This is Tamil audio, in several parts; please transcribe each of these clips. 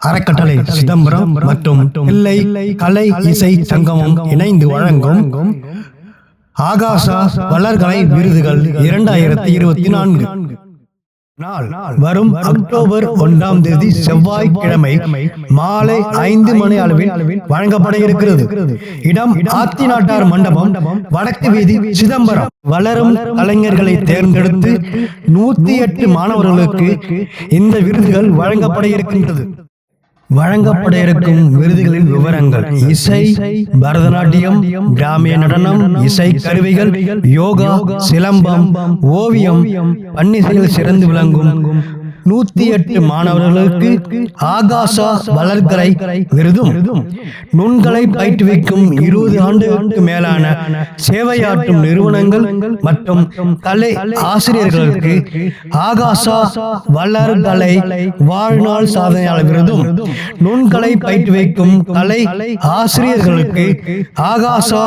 அறக்கட்டளை சிதம்பரம் மற்றும் பிள்ளை கலை இசை சங்கமம் இணைந்து வழங்கும் ஆகாசா வளர்கலை விருதுகள் இரண்டாயிரத்தி இருபத்தி நான்கு. நாள் வரும் அக்டோபர் ஒன்றாம் தேதி செவ்வாய்க்கிழமை மாலை ஐந்து மணி அளவில் வழங்கப்பட இருக்கிறது இடம் ஆத்தி நாட்டார் மண்டபம் வடக்கு வீதி சிதம்பரம். வளரும் கலைஞர்களை தேர்ந்தெடுத்து நூத்தி எட்டு மாணவர்களுக்கு இந்த விருதுகள் வழங்கப்பட இருக்கின்றது. வழங்கப்பட இருக்கும் விருதுகளின் விவரங்கள். இசை பரதநாட்டியம் கிராமிய நடனம் இசை கருவிகள் யோகா சிலம்பம் ஓவியம் பன்னிசையில் சிறந்து விளங்கும் நூத்தி எட்டு மாணவர்களுக்கு ஆகாசா வளர்கரை விருதும். நுண்களை பயிற்றுவிக்கும் இருபது ஆண்டுகளுக்கு மேலான சேவையாற்றும் நிறுவனங்கள் மற்றும் கலை ஆசிரியர்களுக்கு ஆகாசா வளர்கலை வாழ்நாள் சாதனையாளர் விருதும். நுண்களை பயிற்றுவிக்கும் கலை ஆசிரியர்களுக்கு ஆகாசா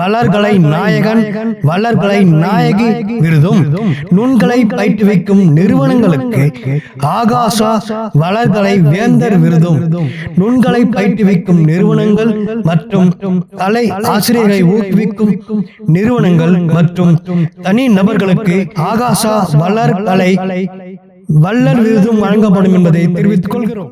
வளர்கலை நாயகன் வளர்கலை நாயகி விருதும். நுண்களை பயிற்றுவிக்கும் நிறுவனங்களுக்கு ஆகாஷா வளர்களை வேந்தர் விருதும். நுண்களை பயிற்றுவிக்கும் நிறுவனங்கள் மற்றும் கலை ஆசிரியர்களை ஊக்குவிக்கும் நிறுவனங்கள் மற்றும் தனி நபர்களுக்கு ஆகாஷா வளர்கலை வல்லர் விருதும் வழங்கப்படும் என்பதை தெரிவித்துக் கொள்கிறோம்.